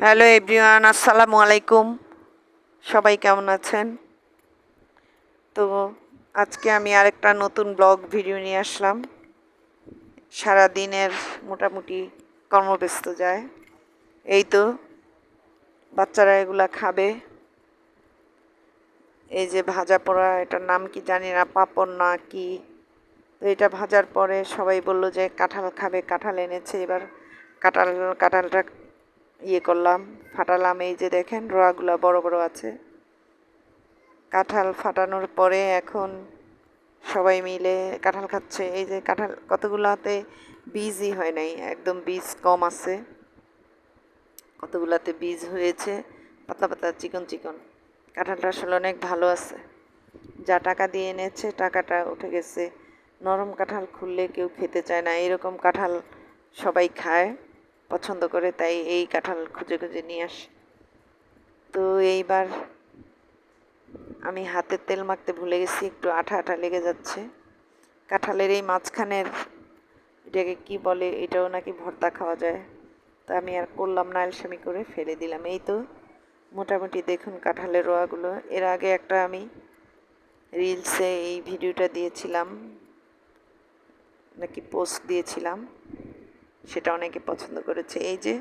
Hello everyone, আসসালামু আলাইকুম। সবাই কেমন আছেন? তো আজকে আমি আরেকটা নতুন ব্লগ ভিডিও নিয়ে আসলাম। সারা দিনের মোটামুটি কর্মব্যস্ত যায়। এই তো, বাচ্চারা এগুলা খাবে। এই যে ভাজা পোড়া, এটার নাম কি জানি না, পাপড় না কি। তো এটা ভাজার পরে সবাই বলল যে কাঁঠাল খাবে, কাঁঠাল এনেছে, এবার কাঁঠাল, কাঁঠালটা ইয়ে করলাম, ফাটালাম। এই যে দেখেন, রোয়াগুলা বড় বড় আছে। কাঁঠাল ফাটানোর পরে এখন সবাই মিলে কাঁঠাল খাচ্ছে। এই যে কাঁঠাল কতগুলাতে বীজই হয় নাই, একদম বীজ কম আছে। কতগুলাতে বীজ হয়েছে, পাতলা পাতলা, চিকন চিকন। কাঁঠালটা আসলে অনেক ভালো আছে। যা টাকা দিয়ে এনেছে, টাকাটা উঠে গেছে। নরম কাঁঠাল খুললে কেউ খেতে চায় না। এরকম কাঁঠাল সবাই খায়। পছন্দ করে, তাই এই কাঁঠাল খুঁজে খুঁজে নিয়ে আসে। তো এইবার আমি হাতে তেল মাখতে ভুলে গেছি, একটু আঠা আঠা লেগে যাচ্ছে। কাঁঠালের এই মাঝখানের, এটাকে কি বলে, এটাও নাকি ভর্তা খাওয়া যায়। তা আমি আর করলাম না আলসামি করে ফেলে দিলাম। এই তো মোটামুটি দেখুন কাঁঠালের রোয়াগুলো। এর আগে একটা আমি রিলসে এই ভিডিওটা দিয়েছিলাম, নাকি পোস্ট দিয়েছিলাম। সেটা অনেকে পছন্দ করেছে। এই যে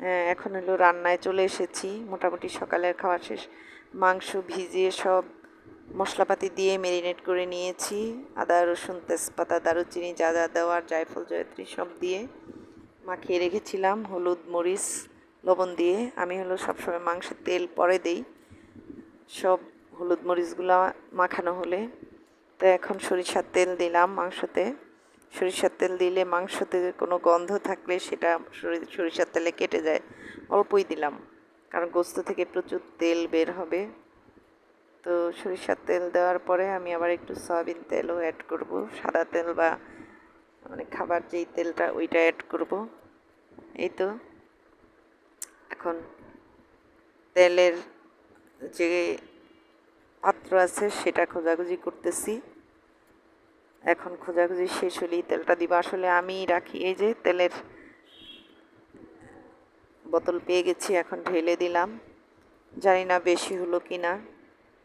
হ্যাঁ, এখন হলো রান্নায় চলে এসেছি। মোটামুটি সকালের খাওয়া শেষ। মাংস ভিজিয়ে সব মশলাপাতি দিয়ে মেরিনেট করে নিয়েছি। আদা রসুন তেজপাতা দারুচিনি যা যা দেওয়ার জায়ফল জয়ত্রী সব দিয়ে মাখিয়ে রেখেছিলাম। হলুদ মরিচ লবণ দিয়ে। আমি হলো সবসময় মাংসের তেল পরে দেই। সব হলুদ মরিচগুলো মাখানো হলে। তো এখন সরিষার তেল দিলাম মাংসতে। সরিষার তেল দিলে মাংসতে কোনো গন্ধ থাকলে সেটা সরিষার তেলে কেটে যায়। অল্পই দিলাম, কারণ গোস্ত থেকে প্রচুর তেল বের হবে। তো সরিষার তেল দেওয়ার পরে আমি আবার একটু সয়াবিন তেলও অ্যাড করব, সাদা তেল বা মানে খাবার যেই তেলটা ওইটা অ্যাড করব। এই তো। এখন তেলের যে পাত্র আছে সেটা খোঁজাখুঁজি করতেছি। এখন খোঁজাখুঁজি শেষ হলেই তেলটা দিব। আসলে আমি রাখি এই যে তেলের বোতল পেয়ে গেছি, এখন ঢেলে দিলাম। জানি না বেশি হলো কি না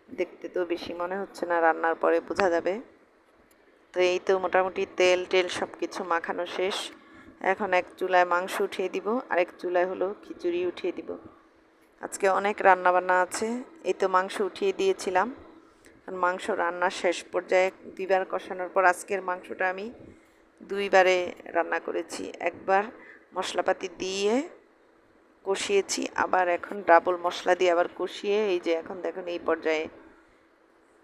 দেখতে তো বেশি মনে হচ্ছে না, রান্নার পরে বোঝা যাবে। তো এই তো মোটামুটি তেল টেল সব কিছু মাখানো শেষ। এখন এক চুলায় মাংস উঠিয়ে দিব, আরেক চুলায় হলো খিচুড়ি উঠিয়ে দিব। আজকে অনেক রান্না বান্না আছে, এই তো মাংস উঠিয়ে দিয়েছিলাম। মাংস রান্না শেষ পর্যায়ে দুইবার কষানোর পর আজকের মাংসটা আমি দুইবারে রান্না করেছি। একবার মশলাপাতি দিয়ে কষিয়েছি, আবার এখন ডাবল মশলা দিয়ে আবার কষিয়ে এই যে এখন দেখুন এই পর্যায়ে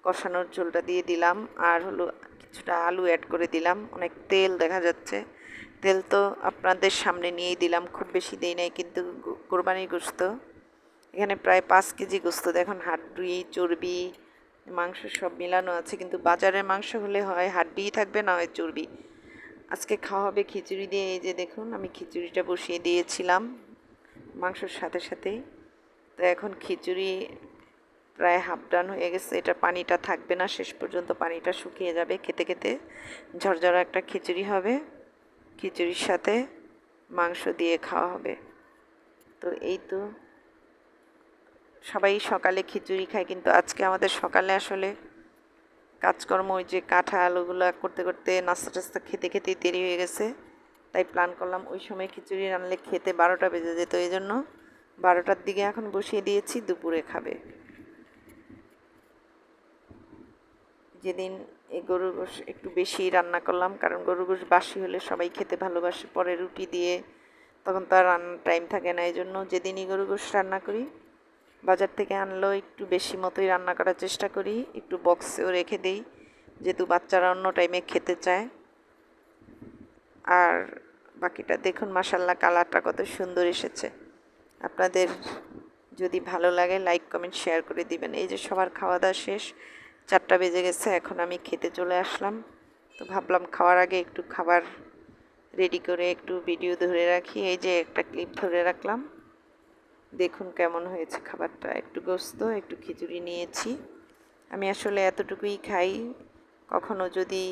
কষানোর ঝোলটা দিয়ে দিলাম। আর হলো কিছুটা আলু অ্যাড করে দিলাম। অনেক তেল দেখা যাচ্ছে। তেল তো আপনাদের সামনে নিয়েই দিলাম, খুব বেশি দেই নাই, কিন্তু কোরবানির গোস্ত এখানে প্রায় পাঁচ কেজি গোস্ত দেখুন হাড্ডি, চর্বি মাংস সব মিলানো আছে, কিন্তু বাজারের মাংস হলে হয় হাড্ডিই থাকবে, না হয় চর্বি। আজকে খাওয়া হবে খিচুড়ি দিয়ে, এই যে দেখুন আমি খিচুড়িটা বসিয়ে দিয়েছিলাম মাংসর সাথে সাথেই তো এখন খিচুড়ি প্রায় হাফ ডান হয়ে গেছে, এটা পানিটা থাকবে না, শেষ পর্যন্ত পানিটা শুকিয়ে যাবে খেতে খেতে। ঝরঝরা একটা খিচুড়ি হবে, খিচুড়ির সাথে মাংস দিয়ে খাওয়া হবে। তো এই তো সবাই সকালে খিচুড়ি খায়, কিন্তু আজকে আমাদের সকালে আসলে কাজকর্ম, ওই যে কাঁঠাল ওগুলো করতে করতে নাস্তা টাস্তা খেতে খেতেই দেরি হয়ে গেছে। তাই প্ল্যান করলাম ওই সময় খিচুড়ি রানলে খেতে বারোটা বেজে যেত, এই জন্য বারোটার দিকে এখন বসিয়ে দিয়েছি, দুপুরে খাবে। যেদিন এই গরুর গোশ একটু বেশি রান্না করলাম, কারণ গরুর গোশ বাসি হলে সবাই খেতে ভালোবাসে, পরে রুটি দিয়ে, তখন তো আর রান্নার টাইম থাকে না, এই জন্য যেদিনই গরু গোশ রান্না করি বাজার থেকে আনলেও একটু বেশি মতোই রান্না করার চেষ্টা করি। একটু বক্সেও রেখে দিই, যেহেতু বাচ্চারা অন্য টাইমে খেতে চায়। আর বাকিটা দেখুন মাসাল্লাহ কালারটা কত সুন্দর এসেছে। আপনাদের যদি ভালো লাগে লাইক কমেন্ট শেয়ার করে দিবেন। এই যে সবার খাওয়া দাওয়া শেষ, চারটা বেজে গেছে, এখন আমি খেতে চলে আসলাম। তো ভাবলাম খাওয়ার আগে একটু খাবার রেডি করে একটু ভিডিও ধরে রাখি। এই যে একটা ক্লিপ ধরে রাখলাম। দেখুন কেমন হয়েছে খাবারটা। একটু গোস্ত, একটু খিচুড়ি নিয়েছি। আমি আসলে এতটুকুই খাই, কখনো যদি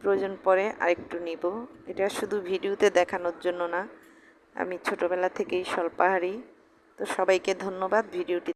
প্রয়োজন পড়ে আরেকটু নিব। এটা শুধু ভিডিওতে দেখানোর জন্য না, আমি ছোটবেলা থেকেই স্বল্পাহারি। তো সবাইকে ধন্যবাদ ভিডিওটি